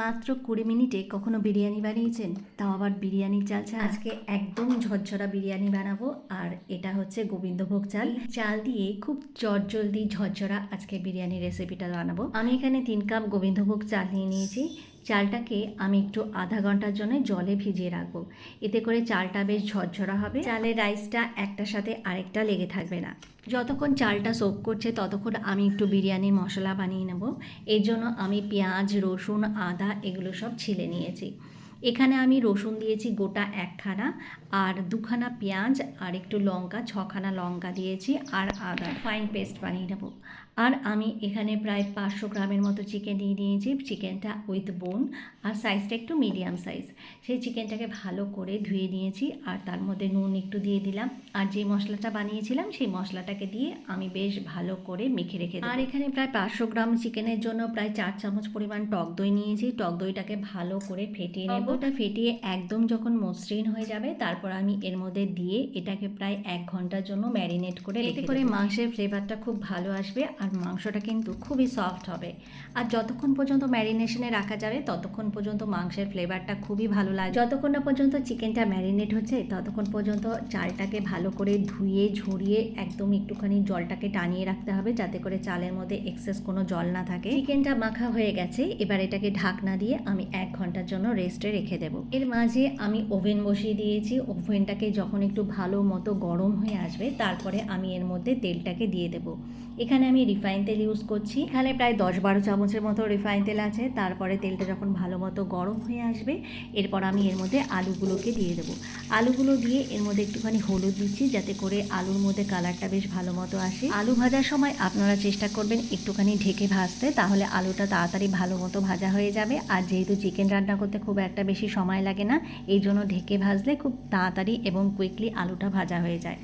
মাত্র কুড়ি মিনিটে কখনো বিরিয়ানি বানিয়েছেন? তাও আবার বিরিয়ানির চাল ছাড়া। আজকে একদম ঝরঝরা বিরিয়ানি বানাবো আর এটা হচ্ছে গোবিন্দভোগ চাল। চাল দিয়ে খুব চটজলদি ঝরঝরা আজকে বিরিয়ানি রেসিপিটা বানাবো। আমি এখানে তিন কাপ গোবিন্দভোগ চাল নিয়ে নিয়েছি। চালটাকে আমি একটু আধা ঘণ্টার জন্য জলে ভিজিয়ে রাখব। এতে করে চালটা বেশ ঝরঝরা হবে। চালের রাইসটা একটার সাথে আরেকটা লেগে থাকবে না। যতক্ষণ চালটা সোপ করছে, ততক্ষণ আমি একটু বিরিয়ানির মশলা বানিয়ে নেব। এর জন্য আমি পেঁয়াজ, রসুন, আদা এগুলো সব ছিলে নিয়েছি। এখানে আমি রসুন দিয়েছি গোটা একখানা আর দুখানা পেঁয়াজ আর একটু লঙ্কা, ছখানা লঙ্কা দিয়েছি আর আদা। ফাইন পেস্ট বানিয়ে নেব। আর আমি এখানে প্রায় পাঁচশো গ্রামের মতো চিকেন নিয়ে নিয়েছি। চিকেনটা উইথ বোন আর সাইজটা একটু মিডিয়াম সাইজ সেই চিকেনটাকে ভালো করে ধুয়ে নিয়েছি আর তার মধ্যে নুন একটু দিয়ে দিলাম। আর যে মশলাটা বানিয়েছিলাম সেই মশলাটাকে দিয়ে আমি বেশ ভালো করে মেখে রেখে আর এখানে প্রায় পাঁচশো গ্রাম চিকেনের জন্য প্রায় চার চামচ পরিমাণ টক দই নিয়েছি। টক দইটাকে ভালো করে ফেটিয়ে নেব। ওটা ফেটিয়ে একদম যখন মসৃণ হয়ে যাবে তারপর আমি এর মধ্যে দিয়ে এটাকে প্রায় এক ঘণ্টার জন্য ম্যারিনেট করে এতে করে মাংসের ফ্লেভারটা খুব ভালো আসবে। আর মাংসটা কিন্তু খুবই সফট হবে। আর যতক্ষণ পর্যন্ত ম্যারিনেশনে রাখা যাবে, ততক্ষণ পর্যন্ত মাংসের ফ্লেভারটা খুবই ভালো লাগে যতক্ষণ না পর্যন্ত চিকেনটা ম্যারিনেট হচ্ছে, ততক্ষণ পর্যন্ত চালটাকে ভালো করে ধুয়ে ঝরিয়ে একদম একটুখানি জলটাকে টানিয়ে রাখতে হবে, যাতে করে চালের মধ্যে এক্সেস কোনো জল না থাকে। চিকেনটা মাখা হয়ে গেছে, এবার এটাকে ঢাকনা দিয়ে আমি এক ঘণ্টার জন্য রেস্টে রেখে দেবো। এর মাঝে আমি ওভেন বসিয়ে দিয়েছি। ওভেনটাকে যখন একটু ভালো মতো গরম হয়ে আসবে, তারপরে আমি এর মধ্যে তেলটাকে দিয়ে দেবো। এখানে আমি রিফাইন তেল ইউজ করছি। এখানে প্রায় দশ বারো চামচের মতো রিফাইন তেল আছে। তারপরে তেলটা যখন ভালো মতো গরম হয়ে আসবে, এরপর আমি এর মধ্যে আলুগুলোকে দিয়ে দেবো। আলুগুলো দিয়ে এর মধ্যে একটুখানি হলুদ দিচ্ছি, যাতে করে আলুর মধ্যে কালারটা বেশ ভালো মতো আসে। আলু ভাজার সময় আপনারা চেষ্টা করবেন একটুখানি ঢেকে ভাজতে, তাহলে আলুটা তাড়াতাড়ি ভালো মতো ভাজা হয়ে যাবে। আর যেহেতু চিকেন রান্না করতে খুব একটা বেশি সময় লাগে না, এই জন্য ঢেকে ভাজলে খুব তাড়াতাড়ি এবং কুইকলি আলুটা ভাজা হয়ে যায়।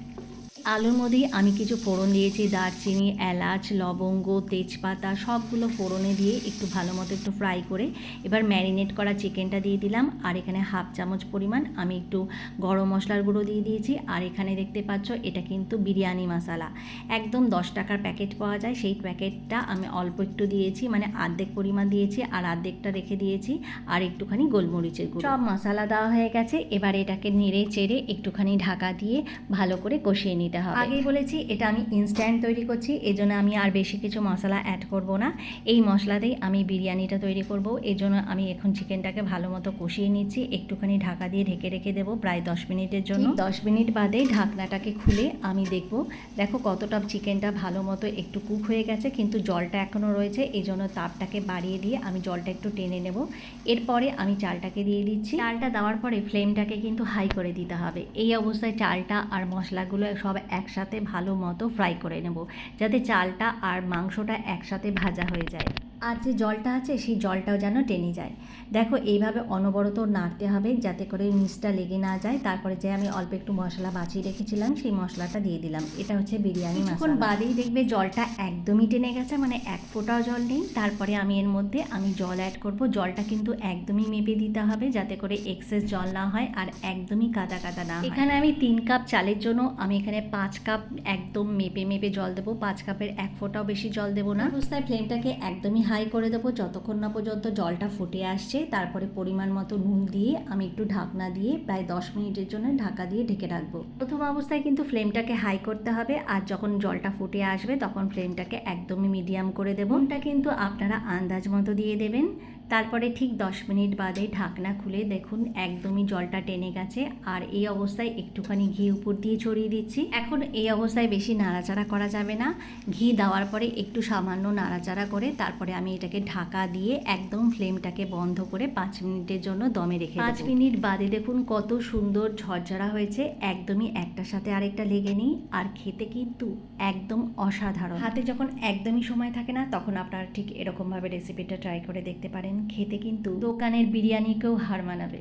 আলুর মধ্যেই আমি কিছু ফোড়ন দিয়েছি, দারচিনি, এলাচ, লবঙ্গ, তেজপাতা, সবগুলো ফোড়নে দিয়ে একটু ভালো মতো একটু ফ্রাই করে এবার ম্যারিনেট করা চিকেনটা দিয়ে দিলাম। আর এখানে হাফ চামচ পরিমাণ আমি একটু গরম মশলার গুঁড়ো দিয়ে দিয়েছি। আর এখানে দেখতে পাচ্ছ এটা কিন্তু বিরিয়ানি মশলা। একদম দশ টাকার প্যাকেট পাওয়া যায়। সেই প্যাকেটটা আমি অল্প একটু দিয়েছি মানে অর্ধেক পরিমাণ দিয়েছি আর অর্ধেকটা রেখে দিয়েছি। আর একটুখানি গোলমরিচের গুঁড়ো। সব মশলা দেওয়া হয়ে গেছে। এবার এটাকে নেড়ে চেড়ে একটুখানি ঢাকা দিয়ে ভালো করে কষিয়ে নিতে হবে। আগেই বলেছি এটা আমি ইনস্ট্যান্ট তৈরি করছি এজন্য আমি আর বেশি কিছু মশলা অ্যাড করব না। এই মশলাতেই আমি বিরিয়ানিটা তৈরি করব এজন্য আমি এখন চিকেনটাকে ভালো মতো কষিয়ে নিচ্ছি একটুখানি ঢাকা দিয়ে ঢেকে রেখে দেবো প্রায় দশ মিনিটের জন্য। দশ মিনিট বাদে ঢাকনাটাকে খুলে আমি দেখব দেখো কতটা চিকেনটা ভালো মতো একটু কুক হয়ে গেছে কিন্তু জলটা এখনও রয়েছে এই জন্য তাপটাকে বাড়িয়ে দিয়ে আমি জলটা একটু টেনে নেব। এরপরে আমি চালটাকে দিয়ে দিচ্ছি। চালটা দেওয়ার পরে ফ্লেমটাকে কিন্তু হাই করে দিতে হবে। এই অবস্থায় চালটা আর মশলাগুলো সব একসাথে ভালো মতো ফ্রাই করে নেব যাতে চালটা আর মাংসটা একসাথে ভাজা হয়ে যায়। আর যে জলটা আছে সেই জলটাও যেন টেনে যায়। দেখো এইভাবে অনবরত নাড়তে হবে যাতে করে নিচটা লেগে না যায়। তারপরে যে আমি অল্প একটু মশলা বাঁচিয়ে রেখেছিলাম সেই মশলাটা দিয়ে দিলাম। এটা হচ্ছে বিরিয়ানি এখন বাদেই দেখবে জলটা একদমই টেনে গেছে মানে এক ফোঁটাও জল নেই। তারপরে আমি এর মধ্যে আমি জল অ্যাড করব। জলটা কিন্তু একদমই মেপে দিতে হবে যাতে করে এক্সেস জল না হয় আর একদমই কাদা কাদা না হয়। এখানে আমি তিন কাপ চালের জন্য আমি এখানে পাঁচ কাপ একদম মেপে মেপে জল দেবো। পাঁচ কাপের এক ফোঁটাও বেশি জল দেবো না। অবস্থায় ফ্লেমটাকে একদমই হাই করে দেবো, যতক্ষণ না পর্যন্ত জলটা ফুটে আসছে। তারপরে পরিমাণ মতো নুন দিয়ে, আমি একটু ঢাকনা দিয়ে প্রায় দশ মিনিটের জন্য ঢাকা দিয়ে ঢেকে রাখব। প্রথম অবস্থায় কিন্তু ফ্লেমটাকে হাই করতে হবে আর যখন জলটা ফুটে আসবে, তখন ফ্লেমটাকে একদমই মিডিয়াম করে দেবো। ওটা কিন্তু আপনারা আন্দাজ মতো দিয়ে দেবেন। তারপরে ঠিক দশ মিনিট বাদে ঢাকনা খুলে দেখুন একদমই জলটা টেনে গেছে আর এই অবস্থায় একটুখানি ঘি উপর দিয়ে ছড়িয়ে দিচ্ছি। এখন এই অবস্থায় বেশি নাড়াচাড়া করা যাবে না। ঘি দেওয়ার পরে একটু সামান্য নাড়াচাড়া করে তারপরে আমি এটাকে ঢাকা দিয়ে একদম ফ্লেমটাকে বন্ধ করে পাঁচ মিনিটের জন্য দমে রেখে পাঁচ মিনিট বাদে দেখুন কত সুন্দর ঝরঝরা হয়েছে একদমই একটার সাথে আরেকটা লেগে নিই আর খেতে কিন্তু একদম অসাধারণ। হাতে যখন একদমই সময় থাকে না তখন আপনারা ঠিক এরকমভাবে রেসিপিটা ট্রাই করে দেখতে পারেন। খেতে কিন্তু দোকানের বিরিয়ানিকেও হার মানাবে।